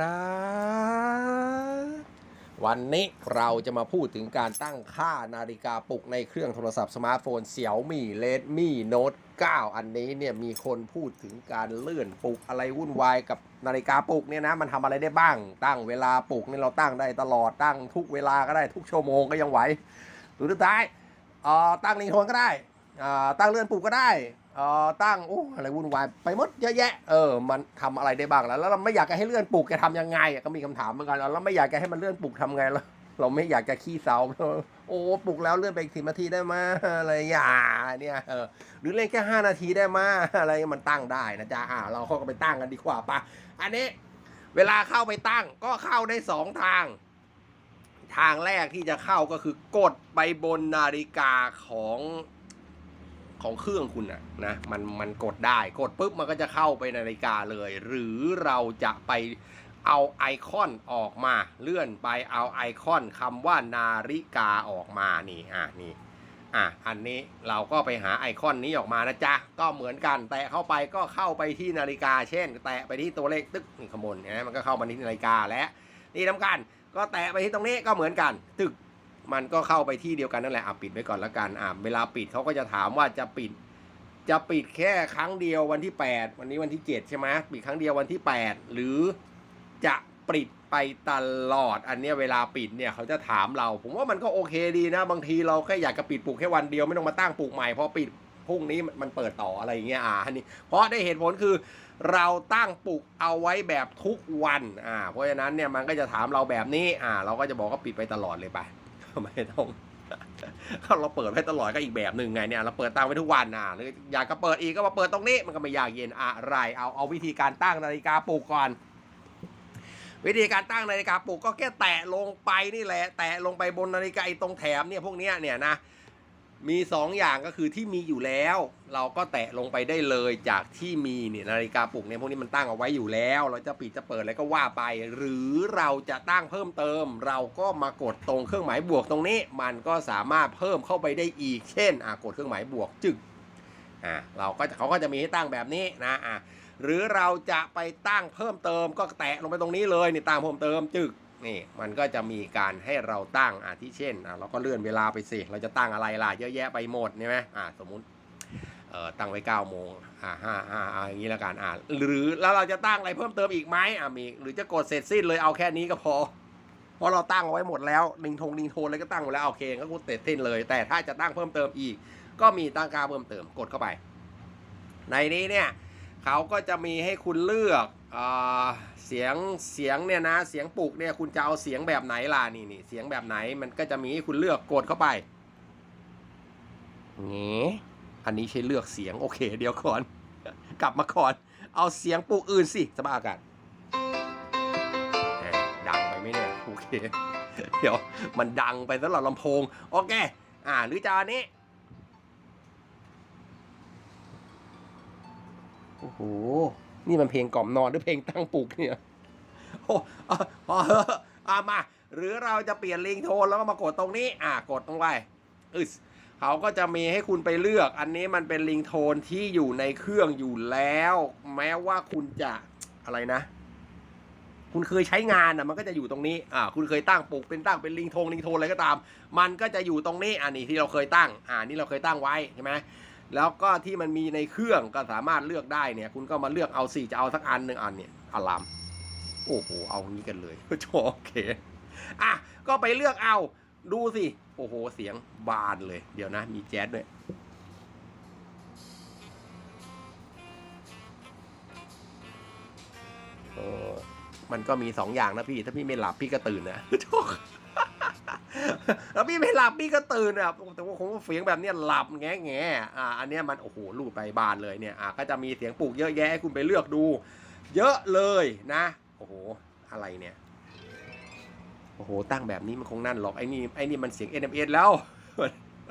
ครับวันนี้เราจะมาพูดถึงการตั้งค่านาฬิกาปลุกในเครื่องโทรศัพท์สมาร์ทโฟนเสี่ยวมี่เลดมี่โน้ต9อันนี้เนี่ยมีคนพูดถึงการเลื่อนปลุกอะไรวุ่นวายกับนาฬิกาปลุกเนี่ยนะมันทำอะไรได้บ้าง ตั้งเวลาปลุกเนี่ยเราตั้งได้ตลอดตั้งทุกเวลาก็ได้ทุกชั่วโมงก็ยังไหวหรือสุดท้ายเอ่อตั้งลิงโทนก็ได้อ่าตั้งเลื่อนปลุกก็ได้ ตั้งโอ้อะไรวุ่นวายไปหมดเยอะแยะเออมันทำอะไรได้บ้างแล้วแล้วเราไม่อยากจะให้เลื่อนปลุกจะทำยังไงก็มีคำถามเหมือนกันแล้วไม่อยากจะให้มันเลื่อนปลุกทำไงล่ะเราไม่อยากจะขี้เศร้าโอ้ปลุกแล้วเลื่อนไปอีกสิบนาทีได้ไหมอะไรอย่าเนี่ยเออหรือเล่นแค่ห้านาทีได้ไหมอะไรมันตั้งได้นะจ๊ะอ่าเราเข้าก็ไปตั้งกันดีกว่าปะอันนี้ เวลาเข้าไปตั้งก็เข้าได้สองทาง ทางแรกที่จะเข้าก็คือกดไปบนนาฬิกาของ ของเครื่องคุณนะนะมันมันกดได้กดปุ๊บมันก็จะเข้าไปนาฬิกาเลย หรือเราจะไปเอาไอคอนออกมา เลื่อนไปเอาไอคอนคำว่านาฬิกาออกมานี่อะนี่อะอันนี้เราก็ไปหาไอคอนนี้ออกมานะจ๊ะก็เหมือนกันแตะเข้าไปก็เข้าไปที่นาฬิกา เช่น แตะไปที่ตัวเลขตึกนี่ขางบวนนะมันก็เข้ามาที่นาฬิกาและนี่ทำกันก็แตะไปที่ตรงนี้ก็เหมือนกันตึก มันก็เข้าไปที่เดียวกันนั่นแหละอะปิดไว้ก่อนละกันอะเวลาปิดเขาก็จะถามว่าจะปิด จะปิดแค่ครั้งเดียววันที่ 8 วันนี้วันที่ 7 ใช่ไหมปิดครั้งเดียววันที่ 8 หรือจะปิดไปตลอดอันนี้เวลาปิดเนี่ยเขาจะถามเรา ผมว่ามันก็โอเคดีนะ บางทีเราแค่อยากจะปิดปลูกแค่วันเดียวไม่ต้องมาตั้งปลูกใหม่พราะปิดพรุ่งนี้มันเปิดต่ออะไรอย่างเงี้ยอ่าอันนี้เพราะได้เหตุผลคือเราตั้งปลุกเอาไว้แบบทุกวันอ่าเพราะฉะนั้นเนี่ยมันก็จะถามเราแบบนี้อ่าเราก็จะบอกว่าปิดไปตลอดเลยไป ไม่ต้องเราเปิดไว้ตลอดก็อีกแบบหนึ่งไงเนี่ยเราเปิดตั้งไว้ทุกวันอ่าหรืออยากจะเปิดอีกก็มาเปิดตรงนี้มันก็ไม่ยากเย็นอะไร เอาเอาวิธีการตั้งนาฬิกาปลุกก่อน วิธีการตั้งนาฬิกาปลุกก็แค่แตะลงไปนี่แหละ แตะลงไปบนนาฬิกาไอ้ตรงแถมเนี่ยพวกเนี้ยเนี่ยนะ มี2ออย่างก็คือที่มีอยู่แล้ว เราก็แตะลงไปได้เลยจากที่มีเนี่ยนาฬิกาปลุกเนี่ยพวกนี้มันตั้งเอาไว้อยู่แล้ว เราจะปิดจะเปิดอะไรก็ว่าไป หรือเราจะตั้งเพิ่มเติม เราก็มากดตรงเครื่องหมายบวกตรงนี้ มันก็สามารถเพิ่มเข้าไปได้อีก เช่นอะกดเครื่องหมายบวกจึกอะเราก็เขาก็จะมีให้ตั้งแบบนี้นะอะหรือเราจะไปตั้งเพิ่มเติมก็แตะลงไปตรงนี้เลยนี่ตั้งเพิ่มเติมจึก นี่มันก็จะมีการให้เราตั้งอะที่เช่นอะเราก็เลื่อนเวลาไปสิ เราจะตั้งอะไรล่ะเยอะแยะไปหมดใช่ไหมอะสมมุติเอ่อตั้งไว้9ก้าโมงอะห้าห้าอะอย่างนี้แล้วกันอะหรือแล้วเราจะตั้งอะไรเพิ่มเติมอีกไหมอะมีหรือจะกดเสร็จสิ้นเลยเอาแค่นี้ก็พอเพราะเราตั้งเอาไว้หมดแล้วลิงทงลิงโทนอะไรก็ตั้งไว้แล้วโอเคก็กดเสร็จสิ้นเลย แต่ถ้าจะตั้งเพิ่มเติมอีก ก็มีตั้งค่าเพิ่มเติมกดเข้าไป ในนี้เนี่ยเขาก็จะมีให้คุณเลือก เสียงเสียงเนี่ยนะเสียงปลุกเนี่ยคุณจะเอาเสียงแบบไหนล่ะนี่นี่เสียงแบบไหนมันก็จะมีให้คุณเลือกกดเข้าไปเงี้อันนี้ใช้เลือกเสียงโอเค เดี๋ยวก่อน กลับมาก่อน เอาเสียงปลุกอื่นสิสบายอากาศดังไปไหมเนี่ยโอเคเดี๋ยวมันดังไปสำหรับลำโพงโอเค อ่าหรือจะอันนี้โอ้โห นี่มันเพลงกล่อมนอนหรือเพลงตั้งปลุกเนี่ยโอ้อะพอเถออะมา หรือเราจะเปลี่ยนลิงโทนแล้วก็มากดตรงนี้ อะกดตรงไปอึสเขาก็จะมีให้คุณไปเลือก อันนี้มันเป็นลิงโทนที่อยู่ในเครื่องอยู่แล้ว แม้ว่าคุณจะอะไรนะ คุณเคยใช้งานอะมันก็จะอยู่ตรงนี้ อ่า คุณเคยตั้งปลุกเป็นตั้งเป็นลิงโทนลิงโทนอะไรก็ตาม มันก็จะอยู่ตรงนี้ อันนี้ที่เราเคยตั้ง อ่านี่เราเคยตั้งไว้ใช่ไหม แล้วก็ที่มันมีในเครื่องก็สามารถเลือกได้เนี่ย คุณก็มาเลือกเอาสี่จะเอาสักอันหนึ่งอันเนี่ยอะลามโอ้โหเอางี้กันเลยโอเคอะก็ไปเลือกเอาดูสิ โอ้โห เสียงบานเลย เดี๋ยวนะ มีแจ๊สด้วยเออมันก็มีสองอย่างนะพี่ ถ้าพี่ไม่หลับพี่ก็ตื่นนะ แล้วพี่ไม่หลับพี่ก็ตื่นอะแต่ว่าคงเสียงแบบเนี้ยหลับแง่แง่อ่าอันเนี้ยมันโอ้โหลูดไปบานเลยเนี่ยอ่าก็จะมีเสียงปลูกเยอะแยะให้คุณไปเลือกดู เยอะเลยนะ โอ้โหอะไรเนี่ยโอ้โหตั้งแบบนี้มันคงนั่นหรอกไอ้นี่ไอ้นี่มันเสียง NMS แล้ว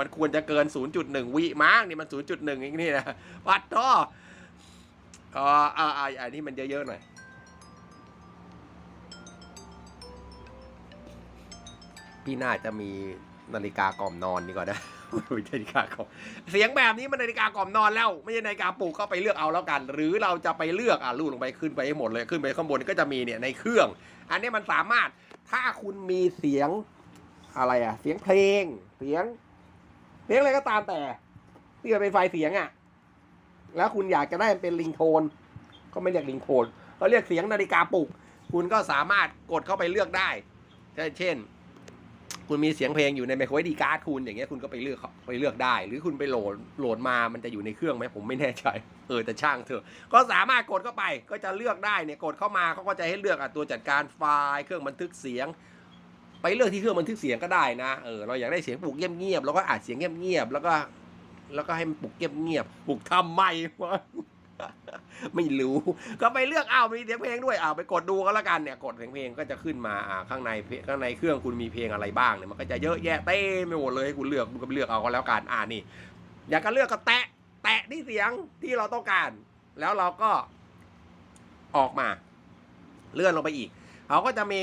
มันควรจะเกิน 0.1 วิมั้งนี่มัน 0.1เองนี่นะปัดท่ออ่าอ่าอ่าอันนี้มันเยอะๆหน่อย พี่น่าจะมีนาฬิกากล่อมนอนดีกว่านะไม่ใช่นาฬิกากล่อมเสียงแบบนี้มันนาฬิกากล่อมนอนแล้ว ไม่ใช่นาฬิกาปลุกก็ไปเลือกเอาแล้วกัน หรือเราจะไปเลือกอะลูดลงไปขึ้นไปให้หมดเลยขึ้นไปข้างบนก็จะมีเนี่ยในเครื่อง อันนี้มันสามารถถ้าคุณมีเสียงอะไรอะ เสียงเพลง เสียงเสียงอะไรก็ตามแต่ที่มันเป็นไฟล์เสียงอะ แล้วคุณอยากจะได้มันเป็นลิงโทน ก็ไม่เรียกลิงโทนเขาเรียกเสียงนาฬิกาปลุก คุณก็สามารถกดเข้าไปเลือกได้ เช่น คุณมีเสียงเพลงอยู่ในไมโคร SD การ์ดคุณอย่างเงี้ยคุณก็ไปเลือกเขาไปเลือกได้ หรือคุณไปโหลดโหลดมามันจะอยู่ในเครื่องไหมผมไม่แน่ใจเออแต่ช่างเถอะก็สามารถกดเข้าไปก็จะเลือกได้เนี่ยกดเข้ามาเขาก็จะให้เลือกอะตัวจัดการไฟล์เครื่องบันทึกเสียง ไปเลือกที่เครื่องบันทึกเสียงก็ได้นะเออเราอยากได้เสียงปลุกเงียบๆเราก็อัดเสียงเงียบๆแล้วก็ แล้วก็ให้มันปลุกเงียบๆปลุกทำไมวะ ไม่รู้ ก็ไปเลือกเอามีเสียงเพลงด้วยเอาไปกดดูก็แล้วกันเนี่ย กดเสียงเพลงก็จะขึ้นมาอ่าข้างในข้างในเครื่องคุณมีเพลงอะไรบ้างเนี่ยมันก็จะเยอะแยะเต้ไม่หมดเลยให้คุณเลือกคุณก็ไปเลือกเอาก็แล้วกันอ่านี่ อยากจะเลือกก็แตะ แตะที่เสียงที่เราต้องการ แล้วเราก็ออกมา เลื่อนลงไปอีกเขาก็จะมี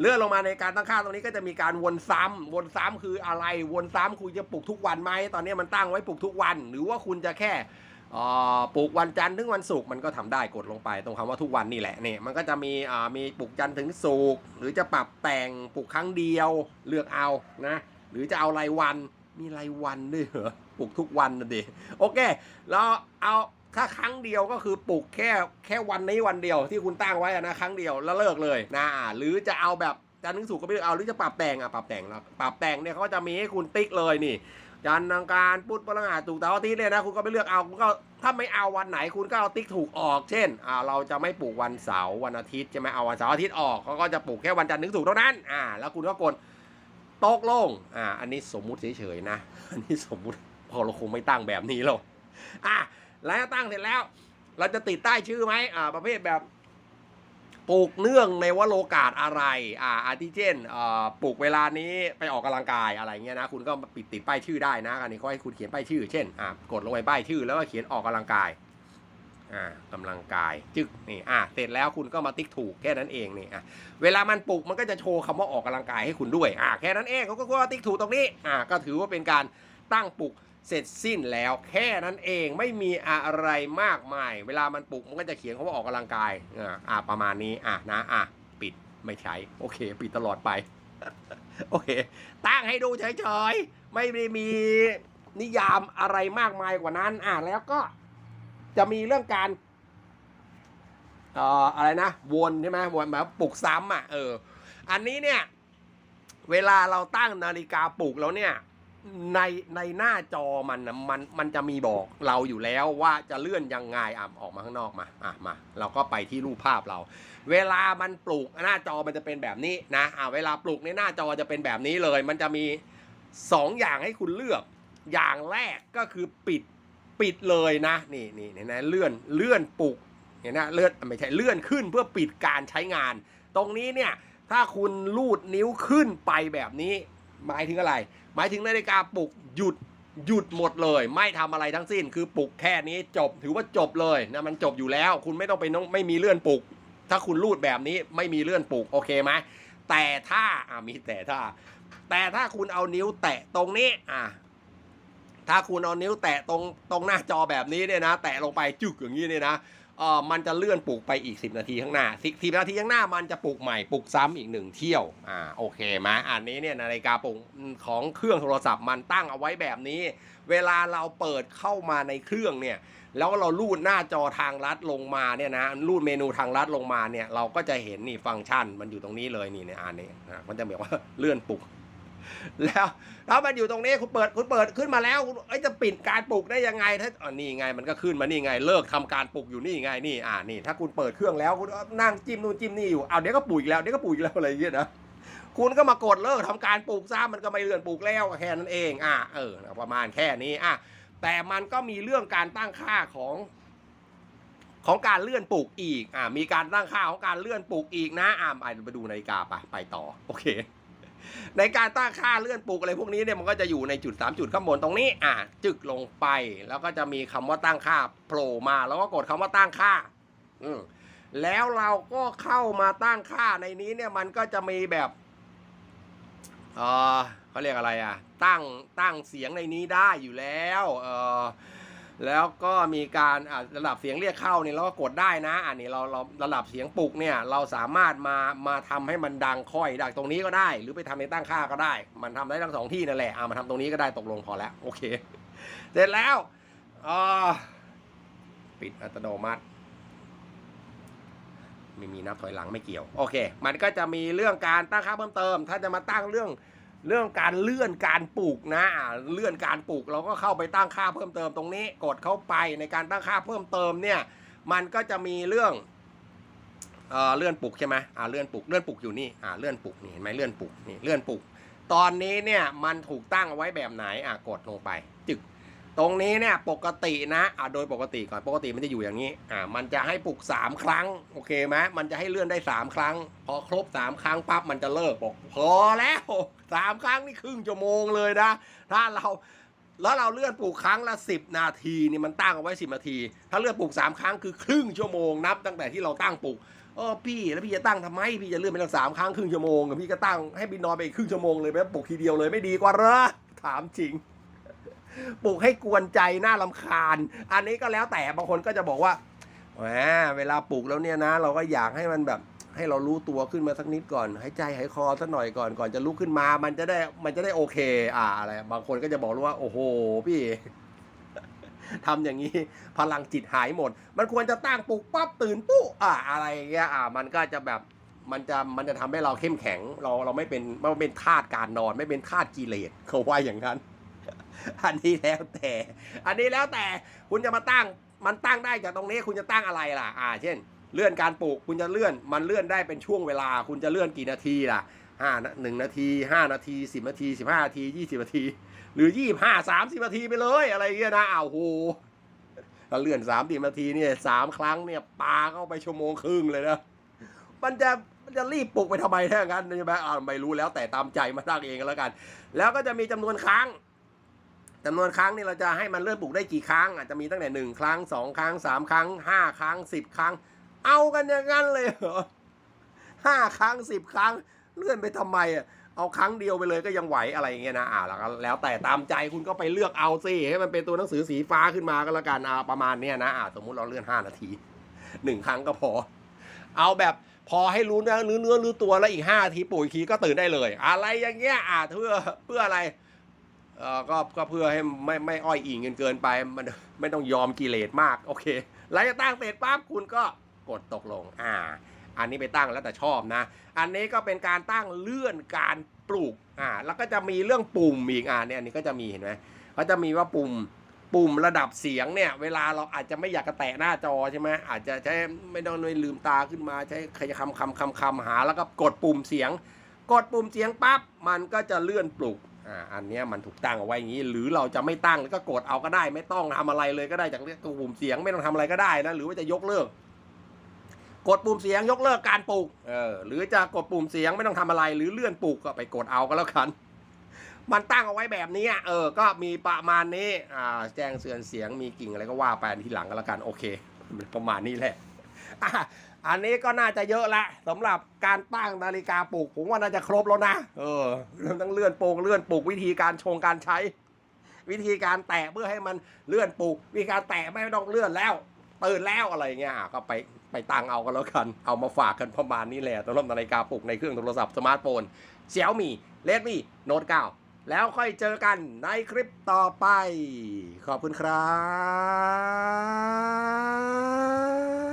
เลื่อนลงมาในการตั้งค่าตรงนี้ก็จะมีการวนซ้ำวนซ้ำคืออะไร วนซ้ำคุณจะปลุกทุกวันไหมตอนนี้มันตั้งไว้ปลุกทุกวัน หรือว่าคุณจะแค่ ปลูกวันจันทร์ถึงวันศุกร์มันก็ทำได้กดลงไป ตรงคำว่าทุกวันนี่แหละนี่มันก็จะมีอ่ามีปลูกจันทร์ถึงศุกร์หรือจะปรับแต่งปลูกครั้งเดียวเลือกเอานะหรือจะเอารายวันมีรายวันด้วยเหรอปลูกทุกวันนะดิโอเคแล้วเอาถ้าครั้งเดียวก็คือปลูกแค่แค่วันนี้วันเดียวที่คุณตั้งไว้นะครั้งเดียวแล้วเลิกเลยนะหรือจะเอาแบบจันทร์ถึงศุกร์ก็ไม่เลือกเอาหรือจะปรับแต่งอะปรับแต่งแล้วปรับแต่งเนี่ยเขาจะมีให้คุณติ๊กเลยนี่ จันทร์อังคารพุธพฤหัสถูกเสาร์อาทิตย์เนี่ยนะคุณก็ไปเลือกเอาคุณก็ถ้าไม่เอาวันไหนคุณก็เอาติ๊กถูกออก เช่นอ่าเราจะไม่ปลูกวันเสาร์วันอาทิตย์ใช่ไหมเอาวันเสาร์อาทิตย์ออกเขาก็จะปลูกแค่วันจันทร์ถึงศุกร์เท่านั้นอ่าแล้วคุณก็กดตกลงอ่าอันนี้สมมุติเฉยๆนะอันนี้สมมุติพอเราคงไม่ตั้งแบบนี้หรอกอะแล้วตั้งเสร็จแล้ว เราจะติดใต้ชื่อไหมอ่าประเภทแบบ ปลูกเนื่องในวโรกาสอะไร อ่าอาทิเช่นอ่อปลูกเวลานี้ไปออกกำลังกายอะไรเงี้ยนะ คุณก็ปิดติดป้ายชื่อได้นะอันนี้เขาให้คุณเขียนป้ายชื่อ เช่น อ่ากดลงไปป้ายชื่อ แล้วก็เขียนออกกำลังกาย อ่ากำลังกาย จึกนี่ อ่าเสร็จแล้วคุณก็มาติ๊กถูกแค่นั้นเองนี่ อะ เวลามันปลูกมันก็จะโชว์คำว่าออกกำลังกายให้คุณด้วย อ่าแค่นั้นเองเขาก็ว่าติ๊กถูกตรงนี้ อ่าก็ถือว่าเป็นการตั้งปลูก เสร็จสิ้นแล้วแค่นั้นเองไม่มีอะไรมากมาย เวลามันปลุกมันก็จะเขียนคำว่าออกกำลังกายอ่าอ่าประมาณนี้อะนะอะปิดไม่ใช้ โอเค ปิดตลอดไป โอเค ตั้งให้ดูเฉยๆ ไม่ได้มีนิยามอะไรมากมายกว่านั้น อะแล้วก็จะมีเรื่องการเอ่ออะไรนะ วนใช่ไหมวนแบบปลุกซ้ำอะเอออันนี้เนี่ย เวลาเราตั้งนาฬิกาปลุกแล้วเนี่ย ในในหน้าจอมันนะมันมันจะมีบอกเราอยู่แล้วว่าจะเลื่อนยังไงอะออกมาข้างนอกมาอะมาเราก็ไปที่รูปภาพเรา เวลามันปลูกหน้าจอมันจะเป็นแบบนี้นะอะเวลาปลูกในหน้าจอจะเป็นแบบนี้เลย มันจะมีสองอย่างให้คุณเลือก อย่างแรกก็คือปิดปิดเลยนะนี่นี่เห็นไหมเลื่อนเลื่อนปลุกเห็นนะเลื่อนไม่ใช่เลื่อนขึ้นเพื่อปิดการใช้งาน ตรงนี้เนี่ยถ้าคุณลูดนิ้วขึ้นไปแบบนี้ หมายถึงอะไร หมายถึงนาฬิกาปลุกหยุดหยุดหมดเลย ไม่ทำอะไรทั้งสิ้น คือปลุกแค่นี้จบถือว่าจบเลยนะมันจบอยู่แล้ว คุณไม่ต้องไปน้องไม่มีเลื่อนปลุก ถ้าคุณรูดแบบนี้ไม่มีเลื่อนปลุกโอเคไหมแต่ถ้าอ่ามีแต่ถ้า แต่ถ้าคุณเอานิ้วแตะตรงนี้อะถ้าคุณเอานิ้วแตะตรงตรงหน้าจอแบบนี้เนี่ยนะ แตะลงไปจึกอย่างนี้เนี่ยนะ เออมันจะเลื่อนปลุกไปอีก 10 นาทีข้างหน้าสิบนาทีข้างหน้ามันจะปลุกใหม่ปลุกซ้ำอีกหนึ่งเที่ยวอ่าโอเคไหมอันนี้เนี่ยนาฬิกาปลุกของเครื่องโทรศัพท์มันตั้งเอาไว้แบบนี้ เวลาเราเปิดเข้ามาในเครื่องเนี่ยแล้วเราลูดหน้าจอทางลัดลงมาเนี่ยนะลูดเมนูทางลัดลงมาเนี่ยเราก็จะเห็นนี่ฟังก์ชันมันอยู่ตรงนี้เลยนี่ในอันนี้นะมันจะบอกว่าเลื่อนปลุก แล้วแล้วมันอยู่ตรงนี้คุณเปิดคุณเปิดขึ้นมาแล้วคุณเอ้ยจะปิดการปลุกได้ยังไงถ้าอ๋อนี่ไงมันก็ขึ้นมานี่ไง เลิกทำการปลุกอยู่นี่ไงนี่อ่านี่ ถ้าคุณเปิดเครื่องแล้วคุณนั่งจิ้มนู่นจิ้มนี่อยู่เอาเดี๋ยวก็ปลุกอีกแล้วเดี๋ยวก็ปลุกอีกแล้วอะไรอย่างเงี้ยนะคุณก็มากดเลิกทำการปลุกซ้ำมันก็ไม่เลื่อนปลุกแล้วแค่นั้นเอง อ่าเออ ประมาณแค่นี้อะแต่มันก็มีเรื่องการตั้งค่าของของการเลื่อนปลูกอีก อ่า มีการตั้งค่าของการเลื่อนปลูกอีกนะ อ่าไปดูนาฬิกาไป ไปต่อ โอเค ในการตั้งค่าเลื่อนปลูกอะไรพวกนี้เนี่ยมันก็จะอยู่ในจุด 3 จุดข้างบนตรงนี้อ่าจึกลงไป แล้วก็จะมีคำว่าตั้งค่าโผล่มา แล้วก็กดคำว่าตั้งค่า อืมแล้วเราก็เข้ามาตั้งค่าในนี้เนี่ยมันก็จะมีแบบเออเขาเรียกอะไรอะ ตั้งตั้งเสียงในนี้ได้อยู่แล้ว เออ แล้วก็มีการระดับเสียงเรียกเข้าเนี่ยเราก็กดได้นะ อันนี้เราเราระดับเสียงปลุกเนี่ยเราสามารถมามาทำให้มันดังค่อยดังตรงนี้ก็ได้ หรือไปทำในตั้งค่าก็ได้ มันทำได้ทั้งสองที่นั่นแหละอะมาทำตรงนี้ก็ได้ตกลงพอแล้วโอเค เสร็จแล้วปิดอัตโนมัติไม่มีนับถอยหลังไม่เกี่ยว โอเค มันก็จะมีเรื่องการตั้งค่าเพิ่มเติม ถ้าจะมาตั้งเรื่อง เรื่องการเลื่อนการปลูกนะเลื่อนการปลูกเราก็เข้าไปตั้งค่าเพิ่มเติมตรงนี้ กดเข้าไปในการตั้งค่าเพิ่มเติมเนี่ยมันก็จะมีเรื่องเออเลื่อนปลูกใช่ไหมอ่าเลื่อนปลูกเลื่อนปลูกอยู่นี่อ่าเลื่อนปลูกนี่เห็นไหมเลื่อนปลูกนี่เลื่อนปลูก ตอนนี้เนี่ยมันถูกตั้งเอาไว้แบบไหนอะกดลงไป ตรงนี้เนี่ยปกตินะอ่าโดยปกติก่อนปกติมันจะอยู่อย่างนี้อ่ามันจะให้ปลุก 3 ครั้งโอเคไหมมันจะให้เลื่อนได้ 3 ครั้ง พอครบ 3 ครั้งปั๊บมันจะเลิกบอกพอแล้ว 3 ครั้งนี่ครึ่งชั่วโมงเลยนะ ถ้าเราแล้วเราเลื่อนปลุกครั้งละ 10 นาทีนี่มันตั้งเอาไว้ 10 นาที ถ้าเลื่อนปลุก3 ครั้งคือครึ่งชั่วโมงนับ ตั้งแต่ที่เราตั้งปลุกเออพี่แล้วพี่จะตั้งทำไมพี่จะเลื่อนไปตั้งสามครั้งครึ่งชั่วโมงพี่ก็ตั้งให้พี่นอนไปอีกครึ่งชั่วโมงเลยไปปลุกทีเดียวเลยไม่ดีกว่าเหรอถามจริง ปลุกให้กวนใจน่าลำคาญ อันนี้ก็แล้วแต่บางคนก็จะบอกว่าแหมเวลาปลุกแล้วเนี่ยนะ เราก็อยากให้มันแบบ ให้เรารู้ตัวขึ้นมาสักนิดก่อนหายใจหายคอสักหน่อยก่อนก่อนจะลุกขึ้นมา มันจะได้มันจะได้โอเค อ่าอะไรบางคนก็จะบอกว่า โอ้โห พี่ทำอย่างนี้พลังจิตหายหมด มันควรจะตั้งปลุกปั๊บตื่นปุ๊อ่าอะไรเงี้ยอ่ามันก็จะแบบมันจะมันจะทำให้เราเข้มแข็ง เราเราไม่เป็นไม่เป็นทาสการนอน ไม่เป็นทาสกิเลสเขาว่าอย่างนั้น อันนี้แล้วแต่ อันนี้แล้วแต่คุณจะมาตั้ง มันตั้งได้จากตรงนี้คุณจะตั้งอะไรล่ะ อ่า เช่น เลื่อนการปลูกคุณจะเลื่อน มันเลื่อนได้เป็นช่วงเวลา คุณจะเลื่อนกี่นาทีล่ะห้าหนึ่งนาทีห้านาทีสิบนาทีสิบห้านาทียี่สิบนาที หรือยี่ห้าสามสิบนาทีไปเลยอะไรเงี้ยนะอ้าวโหถ้าเลื่อนสามสิบนาทีเนี่ยสามครั้งเนี่ยปาเข้าไปชั่วโมงครึ่งเลยนะมันจะมันจะรีบปลุกไปทำไมถ้างั้นใช่ไหมอ่าไม่รู้แล้วแต่ตามใจมาตั้งเองก็แล้วกัน แล้วก็จะมีจำนวนครั้ง จำนวนครั้งนี่เราจะให้มันเลื่อนปลูกได้กี่ครั้ง อาจจะมีตั้งแต่หนึ่งครั้งสองครั้งสามครั้งห้าครั้งสิบครั้ง เอากันอย่างนั้นเลยเหรอห้าครั้งสิบครั้ง เลื่อนไปทำไมอะเอาครั้งเดียวไปเลยก็ยังไหวอะไรอย่างเงี้ยนะอ่าแล้วก็แล้วแต่ตามใจคุณก็ไปเลือกเอาสิให้มันเป็นตัวหนังสือสีฟ้าขึ้นมาก็แล้วกันอ่าประมาณเนี้ยนะอ่าสมมุติเราเลื่อนห้านาทีหนึ่งครั้งก็พอ เอาแบบพอให้รู้เนื้อเนื้อรู้ตัวแล้วอีกห้านาทีปุ๋ยคีก็ตื่นได้เลย อะไรอย่างเงี้ยอ่าเพื่อเพื่ออะไร เอ่อก็ก็เพื่อให้ไม่ไม่อ้อยอิงกินเกินไป มันไม่ต้องยอมกิเลสมากโอเคหลังจากตั้งเสร็จปั๊บคุณก็กดตกลงอ่า อันนี้ไปตั้งแล้วแต่ชอบนะ อันนี้ก็เป็นการตั้งเลื่อนการปลูกอ่าแล้วก็จะมีเรื่องปุ่มอีกอ่าเนี่ยอันนี้ก็จะมีเห็นไหมเขาจะมีว่าปุ่มปุ่มระดับเสียงเนี่ย เวลาเราอาจจะไม่อยากกระแตะหน้าจอใช่ไหมอาจจะใช้ไม่ต้องเลยลืมตาขึ้นมาใช้ขยคำคำคำคำหาแล้วก็กดปุ่มเสียง กดปุ่มเสียงปั๊บมันก็จะเลื่อนปลุก อ่าอันนี้มันถูกตั้งเอาไว้อย่างนี้ หรือเราจะไม่ตั้งแล้วก็กดเอาก็ได้ ไม่ต้องทำอะไรเลยก็ได้จากเรื่องปุ่มเสียงไม่ต้องทำอะไรก็ได้นะหรือว่าจะยกเลิก กดปุ่มเสียงยกเลิกการปลุกเออหรือจะกดปุ่มเสียงไม่ต้องทำอะไร หรือเลื่อนปลุกก็ไปกดเอาก็แล้วกันมันตั้งเอาไว้แบบนี้เออ ก็มีประมาณนี้อ่าแจ้งเตือนเสียงมีกิ่งอะไรก็ว่าไปทีหลังก็แล้วกันโอเค ประมาณนี้แหละ อันนี้ก็น่าจะเยอะละสำหรับการตั้งนาฬิกาปลุกผมว่าน่าจะครบแล้วนะ เออเรื่องทั้งเลื่อนโปงเลื่อนปลุกวิธีการชงการใช้ วิธีการแตะเพื่อให้มันเลื่อนปลุกวิธีการแตะไม่ต้องเลื่อนแล้วตื่นแล้วอะไรเงี้ยก็ไปไปตั้งเอากันแล้วกัน เอามาฝากกันประมาณนี้แหละสำหรับนาฬิกาปลุกในเครื่องโทรศัพท์สมาร์ทโฟนเซี่ยมี่เลดมี่โน้ต9แล้วค่อยเจอกันในคลิปต่อไป ขอบคุณครับ